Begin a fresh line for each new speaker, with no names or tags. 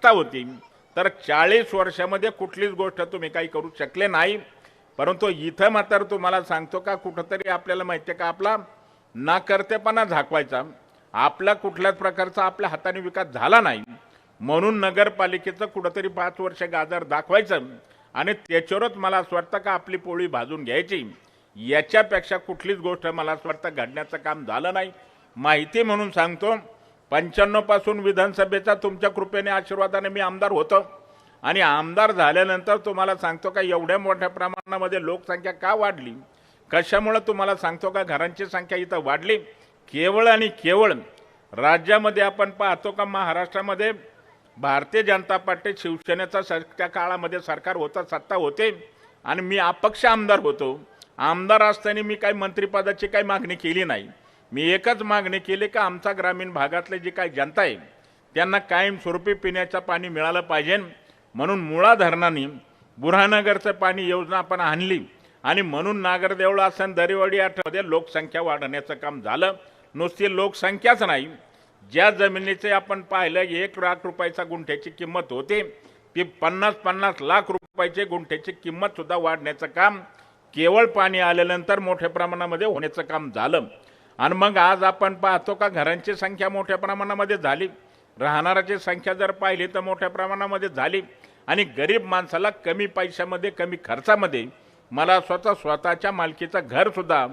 सत्ता होती. तर चाळीस वर्षामध्ये कुठलीच गोष्ट तुम्ही काही करू शकले नाही. परंतु इथं मात्र तुम्हाला सांगतो का कुठंतरी आपल्याला माहिती आहे का आपला नाकर्तेपणा झाकवायचा. आपला कुठल्याच प्रकारचा आपल्या हाताने विकास झाला नाही. म्हणून नगरपालिकेचं कुठंतरी पाच वर्ष गाजर दाखवायचं आणि त्याच्यावरच मला असं वाटतं का आपली पोळी भाजून घ्यायची. याच्यापेक्षा कुठलीच गोष्ट मला असं वाटतं घडण्याचं काम झालं नाही. माहिती म्हणून सांगतो पंच्याण्णवपासून विधानसभेचा तुमच्या कृपेने आशीर्वादाने मी आमदार होतो. आणि आमदार झाल्यानंतर तुम्हाला सांगतो का एवढ्या मोठ्या प्रमाणामध्ये लोकसंख्या का वाढली? कशामुळं तुम्हाला सांगतो का घरांची संख्या इथं वाढली? केवळ आणि केवळ राज्यामध्ये आपण पाहतो का महाराष्ट्रामध्ये भारतीय जनता पार्टी शिवसेनेचा स त्या काळामध्ये सरकार होता सत्ता होते. आणि मी अपक्ष आमदार होतो. आमदार असताना मी काही मंत्रिपदाची काही मागणी केली नाही. मी एकच मागणी केली का आमचा ग्रामीण भागातले जी काही जनता आहे त्यांना कायमस्वरूपी पिण्याचं पाणी मिळालं पाहिजे. म्हणून मुळा धरणाने बुरहानगरचं पाणी योजना आपण आणली. आणि म्हणून नागरदेवळा असं दरेवाडी आठमध्ये लोकसंख्या वाढवण्याचं काम झालं. नुसती लोकसंख्याच नाही. ज्या जमिनीचे आपण पाहिलं एक लाख रुपयाचा गुंठ्याची किंमत होते. ती पन्नास पन्नास लाख रुपयाची गुंठ्याची किंमतसुद्धा वाढण्याचं काम. केवळ पाणी आल्यानंतर मोठ्या प्रमाणामध्ये होण्याचं काम झालं. आणि मग आज आपण पाहतो का घरांची संख्या मोठ्या प्रमाणामध्ये झाली. राहणाऱ्याची संख्या जर पाहिली तर मोठ्या प्रमाणामध्ये झाली. आणि गरीब माणसाला कमी पैशामध्ये कमी खर्चामध्ये मला स्वतः स्वतःच्या मालकीचं घरसुद्धा